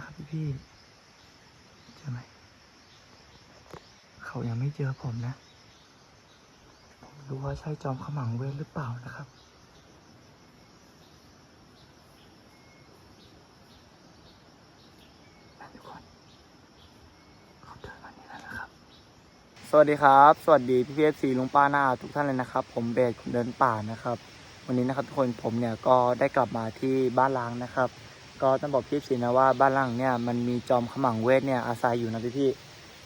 นะครับพี่พี่ๆเจอไหมเขายังไม่เจอผมนะผมรู้ว่าใช่จอมขมังเวทหรือเปล่านะครับสวัสดีครับ สวัสดีพี่พีเอฟซีลุงป้าหน้าทุกท่านเลยนะครับ ผมเบสเดินป่านะครับ วันนี้นะครับทุกคนผมเนี่ยก็ได้กลับมาที่บ้านล้างนะครับ ก็ต้องบอกพี่พีนะว่าบ้านหล้างเนี่ยมันมีจอมขมังเวทเนี่ยอาศัยอยู่นะพี่พี่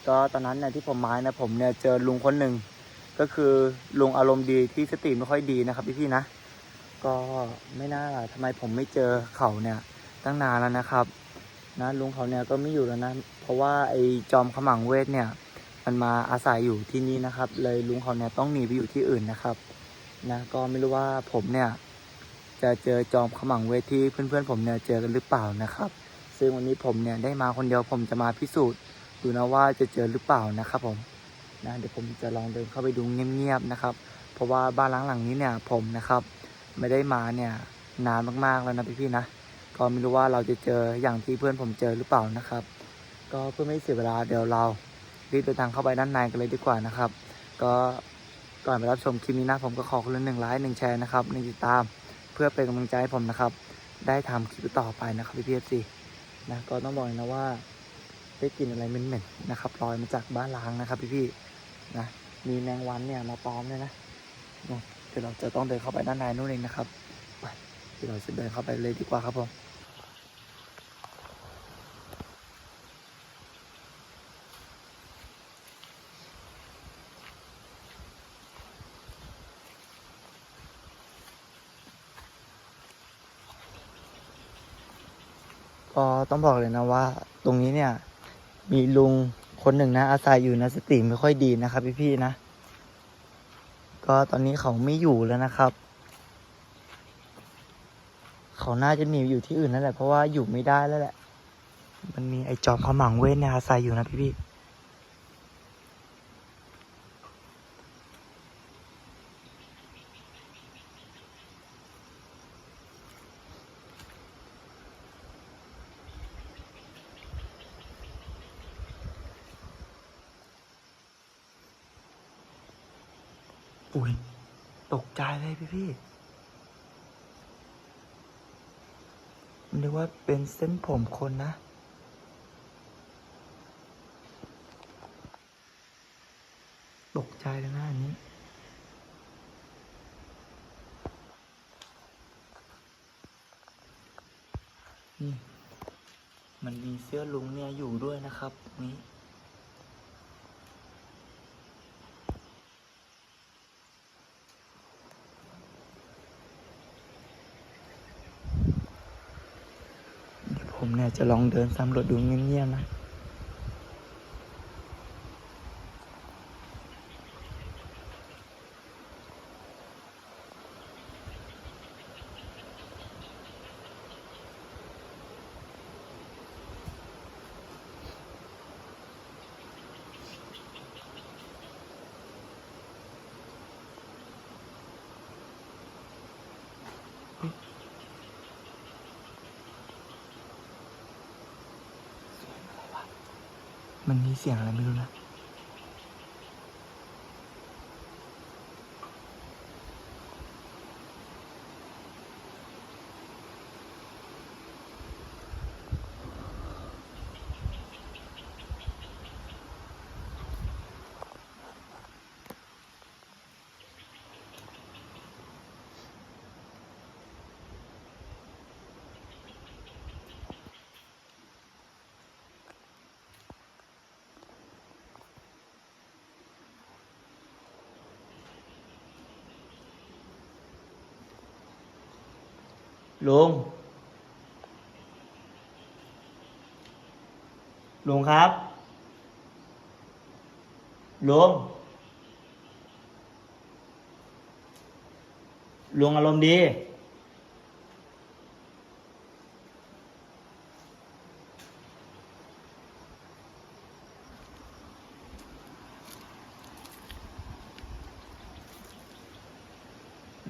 ก็ตอนนั้นเนี่ยที่ผมมานี่ยผมเนี่ยเจอลุงคนหนึ่งก็คือลุงอารมณ์ดีที่สติไม่ค่อยดีนะครับพี่พี่นะ ก็ไม่น่าล่ะทำไมผมไม่เจอเขาเนี่ยตั้งนานแล้วนะครับนะลุงเขาเนี่ยก็ไม่อยู่แล้วนะเพราะว่าไอ้จอมขมังเวทเนี่ย มันมาอาศัยอยู่ที่นี่นะครับ เลยลุงเขาเนี่ยต้องหนีไปอยู่ที่อื่นนะครับนะก็ไม่รู้ว่าผมเนี่ย จะเจอจอมขมังเวทที่เพื่อนๆผมเนี่ยเจอกันหรือเปล่านะครับ ซึ่งวันนี้ผมเนี่ยได้มาคนเดียวผมจะมาพิสูจน์ดูนะว่าจะเจอหรือเปล่านะครับผมนะเดี๋ยวผมจะลองเดินเข้าไปดูเงียบๆนะครับ เพราะว่าบ้านหลังหลังนี้เนี่ยผมนะครับ ไม่ได้มาเนี่ยนานมากๆแล้วนะพี่ๆนะก็ไม่รู้ว่าเราจะเจออย่างที่เพื่อนผมเจอหรือเปล่านะครับ ก็เพื่อไม่เสียเวลาเดี๋ยวเรารีบเดินทางเข้าไปด้านในกันเลยดีกว่านะครับ ก็ก่อนไปรับชมคลิปนี้นะผมก็ขอคนละหนึ่งไลค์หนึ่งแชร์นะครับหนึ่งติดตาม เพื่อเป็นกำลังใจให้ผมนะครับ ได้ทำคลิปต่อไปนะครับพี่พีเอฟซีนะก็ต้องบอกนะว่าได้กลิ่นอะไรเหม็นๆนะครับลอยมาจากบ้านล้างนะครับ พี่ๆนะมีแมงวันเนี่ยมาตอมเลยนะนะเดี๋ยวเราจะต้องเดินเข้าไปด้านในนู่นเองนะครับไปเดี๋ยวเราจะเดินเข้าไปเลยดีกว่าครับผม ก็ต้องบอกเลยนะว่า ตรงนี้เนี่ย มีลุงคนหนึ่งนะ อาศัยอยู่นะสติไม่ค่อยดีนะครับ พี่ๆนะ ก็ตอนนี้เขาไม่อยู่แล้วนะครับ เขาน่าจะหนีอยู่ที่อื่นนั่นแหละเพราะว่าอยู่ไม่ได้แล้วแหละ มันมีไอ้จอมขมังเวทเนี่ยอาศัยอยู่นะพี่ๆ อุ้ยตกใจเลยพี่พี่มันเรียกว่าเป็นเส้นผมคนนะ ตกใจเลยนะอันนี้ นี่ มันมีเสื้อลุงเนี่ยอยู่ด้วยนะครับ นี้ เดี๋ยวผมเนี่ย จะลองเดินสำรวจดูเงียบๆนะ มันมีเสียงอะไรไม่รู้นะ ลุง ลุงครับ ลุง ลุงอารมณ์ดี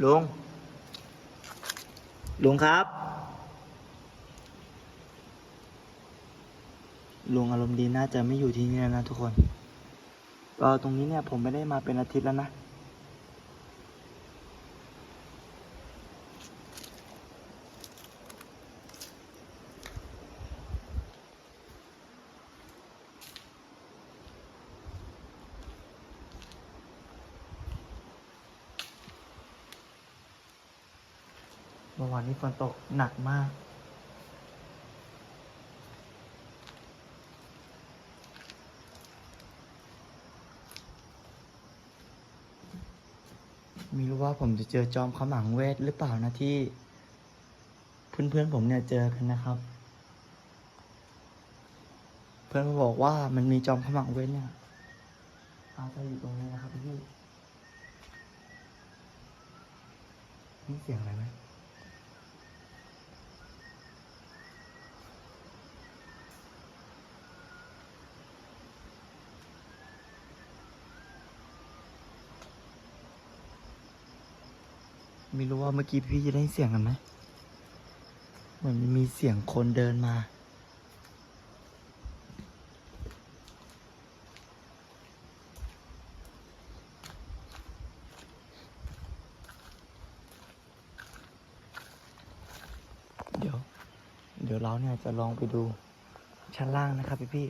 ลุง ลุงครับ ลุงอารมณ์ดีน่าจะไม่อยู่ที่นี่แล้วนะทุกคน ก็ตรงนี้เนี่ยผมไม่ได้มาเป็นอาทิตย์แล้วนะ มื่อวานนี้ฝนตกหนักมากม่รู้ว่าผมจะเจอจอมขมังเวทหรือเปล่านะที่ เพื่อนๆผมเนี่ยเจอกันนะครับ เพื่อนมาบอกว่ามันมีจอมขมังเวทเนี่ยอาจจะอยู่ตรงนี้นะครับพี่นี่เสียงอะไรไหม ไม่รู้ว่าเมื่อกี้พี่จะได้เสียงกันไหมเหมือนมีเสียงคนเดินมา เดี๋ยว เดี๋ยวเราเนี่ยจะลองไปดูชั้นล่างนะครับพี่พี่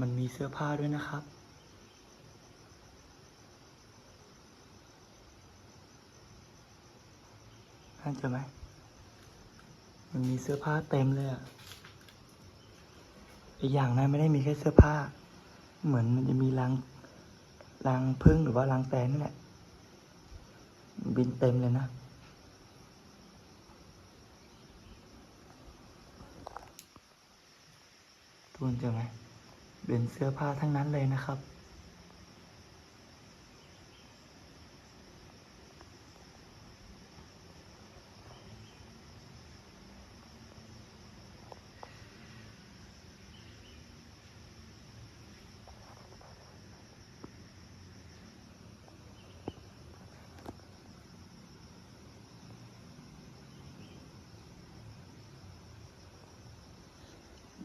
มันมีเสื้อผ้าด้วยนะครับ ท่านเจอไหม มันมีเสื้อผ้าเต็มเลยอะอีกอย่างนะไม่ได้มีแค่เสื้อผ้า เหมือนมันจะมีรังรังพึ่งหรือว่ารังแตนนี่แหละ บินเต็มเลยนะ ทุกคนเจอไหม เป็นเสื้อผ้าทั้งนั้นเลยนะครับ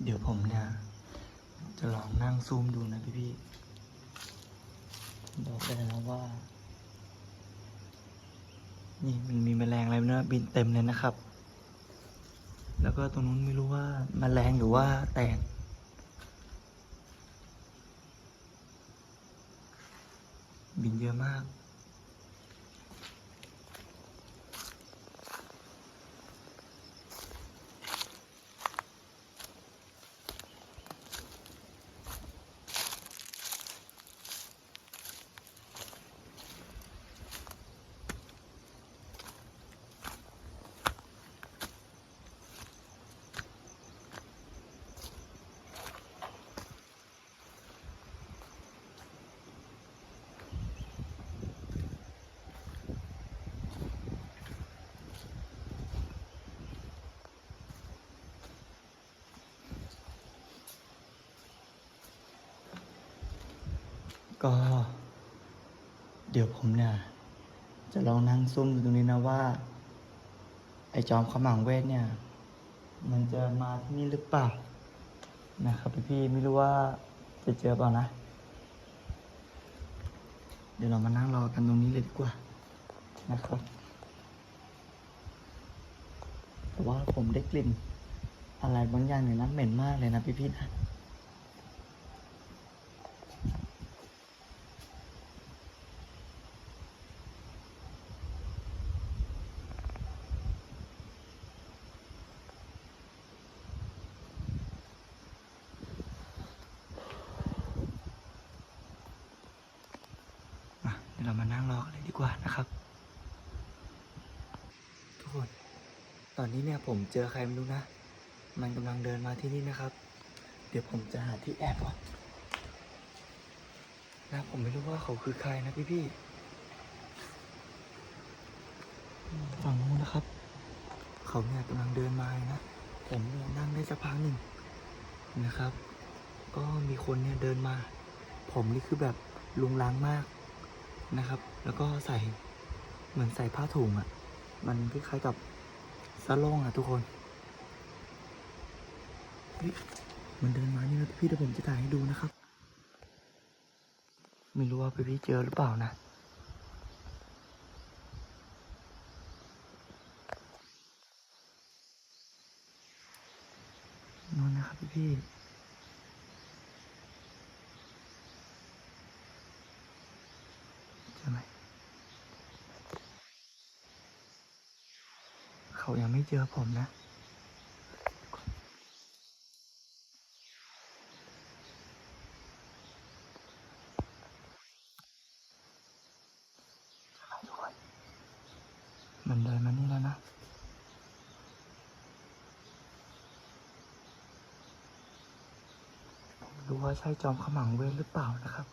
เดี๋ยวผมเนี่ย จะลอ งนั่งซูมดูนะพี่พี่ๆบอกได้เลยนะว่า นี่มันมีแมลงอะไรไม่รู้นะบินเต็มเลยนะครับ แล้วก็ตรงนู้นไม่รู้ว่าแมลงหรือว่าแตนบินเยอะมาก ก็ เดี๋ยวผมเนี่ย จะลองนั่งซุ่มดูตรงนี้นะว่า ไอ้จอมขมังเวทเนี่ย มันจะมาที่นี่หรือเปล่า นะครับพี่ๆไม่รู้ว่าจะเจอเปล่านะ เดี๋ยวเรามานั่งรอกันตรงนี้เลยดีกว่า นะครับแต่ว่าผมได้กลิ่นอะไรบางอย่างเนี่ยนะเหม็นมากเลยนะพี่ๆนะ ยวเรามานั่งรอกันเลยดีกว่านะครับ ทุกคน ต อนนี้เนี่ยผมเจอใครไม่รู้นะ มันกำลังเดินมาที่นี่นะครับ เดี๋ยวผมจะหาที่แอบก่อนนะผมไม่รู้ว่าเขาคือใครนะพี่พี่ฝั่งนู้นนะครับ เขาเนี่ยกำลังเดินมานะ ผมเนี่ยนั่งได้สักพักหนึ่งนะครับ ก็มีคนเนี่ยเดินมา ผมนี่คือแบบลุงลังมากนะครับ แล้วก็ใส่เหมือนใส่ผ้าถุงอะ่ะ มันคล้ายๆกับ ซาโล่งอะทุกคนเฮ้ยมันเดินมานี่นะพี่เดี๋ยวผมจะถ่ายให้ดูนะครับ ไม่รู้ว่าพี่เจอหรือเปล่านะ นอนนะครับพี่พี่ๆเจอไหม เจอผมนะ มันเดินมานี่แล้วนะ รู้ว่าใช่จอมขมังเวทหรือเปล่านะครับ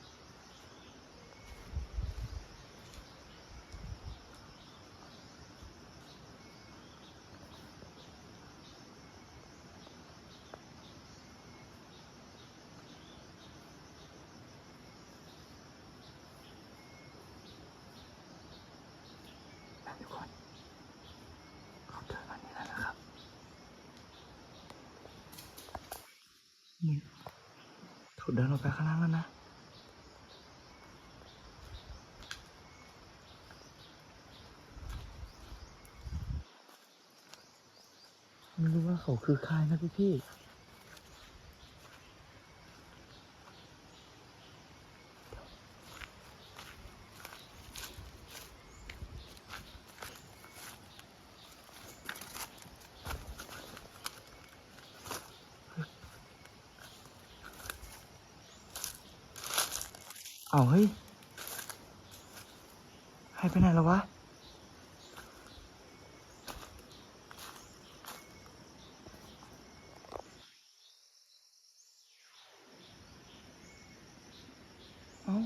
ทุกคนเขาเดินมานี่แล้วนะครับนี่ เขาเดินออกไปข้างล่างแล้วนะไม่รู้ว่าเขาคือใครนะพี่พี่ เอาเฮ้ยให้ไปไหนแล้ววะ เอ้า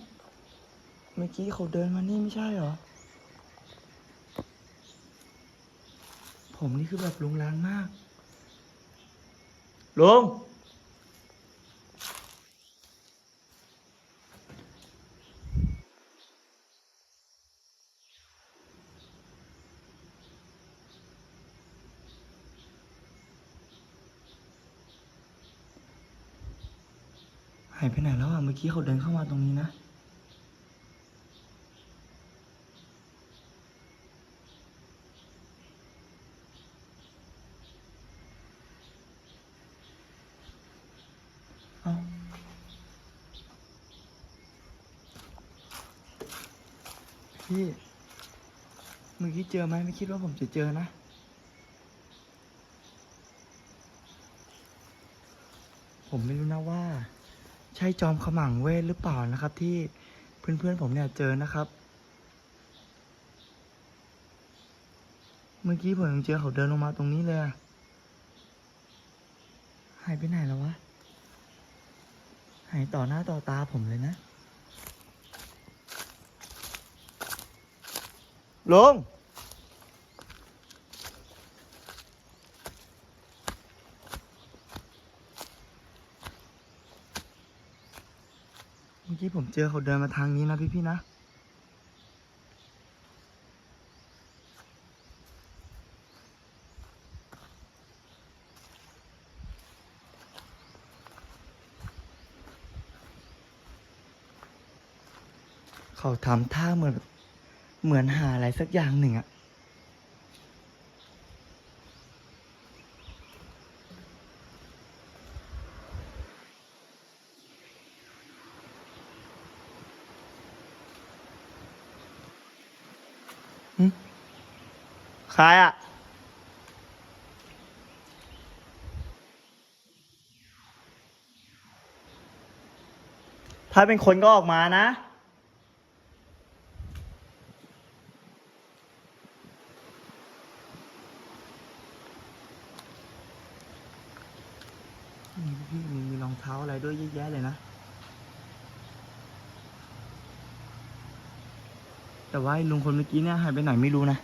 เมื่อกี้เขาเดินมานี่ไม่ใช่เหรอ ผมนี่คือแบบลุงลางมาก ลุงายไปไหนแล้วอะ เมื่อกี้เขาเดินเข้ามาตรงนี้นะ เอาพี่ เมื่อกี้เจอไหมไม่คิดว่าผมจะเจอนะผมไม่รู้นะว่า ใช่จอมขมังเวทหรือเปล่านะครับ ที่เพื่อนๆผมเนี่ยเจอนะครับ เมื่อกี้ผมยังเจอเขาเดินลงมาตรงนี้เลยหายไปไหนแล้ววะหายต่อหน้าต่อตาผมเลยนะลุง เมื่อ กี้ผมเจอเขาเดินมาทางนี้นะพี่ๆนะเขาทำท่าเหมือน เหมือนหาอะไรสักอย่างหนึ่งอะ ใครอะ ถ้าเป็นคนก็ออกมานะ มีพี่มีรองเท้าอะไรด้วยแยอๆเลยนะ แต่ว่าลุงคนเมื่อกี้เนี่ยหายไปไหนไม่รู้นะ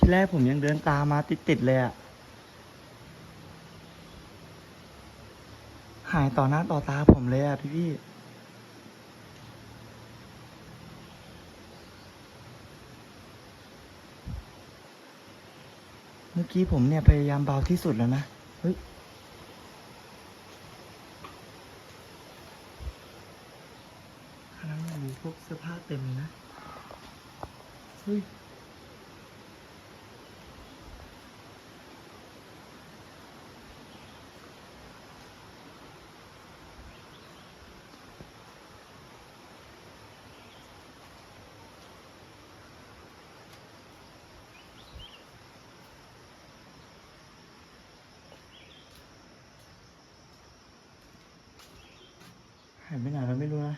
ที่แรกผมยังเดินตามมาติดๆเลยอะหายต่อหน้าต่อตาผมเลยอะพี่พี่เมื่อกี้ผมเนี่ยพยายามเบาที่สุดแล้วนะ เฮ้ยข้างในมันมีพวกเสื้อผ้าเต็มเลยนะ เฮ้ย หายไปไหนเราไม่รู้นะ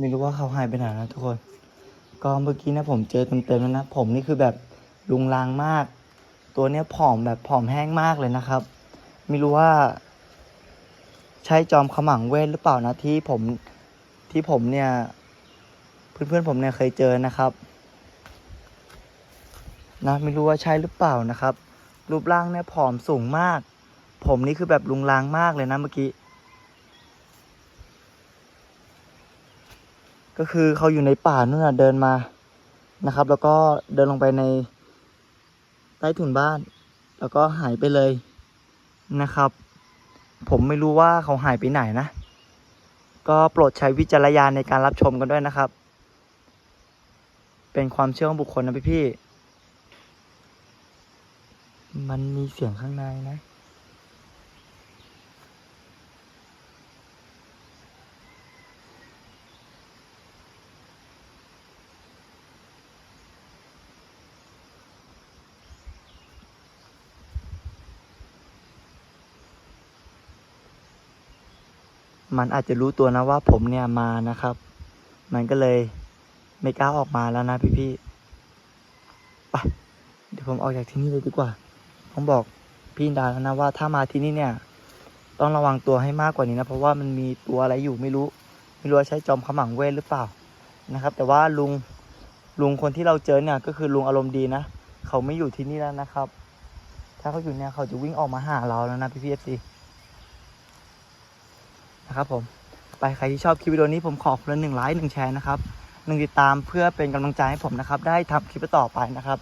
ไม่รู้ว่าเขาหายไปไหนนะทุกคน ก็เมื่อกี้นะผมเจอเต็มๆแล้วนะ ผมนี่คือแบบลุงลางมาก ตัวเนี้ยผอมแบบผอมแห้งมากเลยนะครับ ไม่รู้ว่า ใช่จอมขมังเวทหรือเปล่านะที่ผมที่ผมเนี่ย เพื่อนๆผมเนี่ยเคยเจอนะครับ นะไม่รู้ว่าใช่หรือเปล่านะครับ รูปร่างเนี่ยผอมสูงมาก ผมนี่คือแบบลุงลางมากเลยนะเมื่อกี้ ก็คือเขาอยู่ในป่านู่นน่ะเดินมานะครับ แล้วก็เดินลงไปในใต้ถุนบ้าน แล้วก็หายไปเลยนะครับ ผมไม่รู้ว่าเขาหายไปไหนนะ ก็โปรดใช้วิจารณญาณในการรับชมกันด้วยนะครับ เป็นความเชื่อของบุคคลนะพี่พี่มันมีเสียงข้างในนะ มันอาจจะรู้ตัวนะว่าผมเนี่ยมานะครับ มันก็เลยไม่กล้าออกมาแล้วนะพี่ๆไปเดี๋ยวผมออกจากที่นี่เลยดีกว่า ผมบอกพี่ดาแล้วนะว่าถ้ามาที่นี่เนี่ย ต้องระวังตัวให้มากกว่านี้นะ เพราะว่ามันมีตัวอะไรอยู่ไม่รู้ ไม่รู้ว่าใช่จอมขมังเวทหรือเปล่านะครับ แต่ว่าลุงลุงคนที่เราเจอเนี่ยก็คือลุงอารมณ์ดีนะเขาไม่อยู่ที่นี่แล้วนะครับ ถ้าเขาอยู่เนี่ยเขาจะวิ่งออกมาหาเราแล้วนะพี่พีเอฟซี นะครับผมไปใครที่ชอบคลิปวิดีโอนี้ผมขอคนละหนึ่งไลค์หนึ่งแชร์นะครับหนึ่งติดตามเพื่อเป็นกำลังใจให้ผมนะครับ ได้ทำคลิปต่อไปนะครับ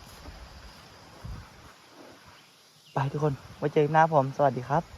ไปทุกคนไว้เจอกันหน้าผม สวัสดีครับ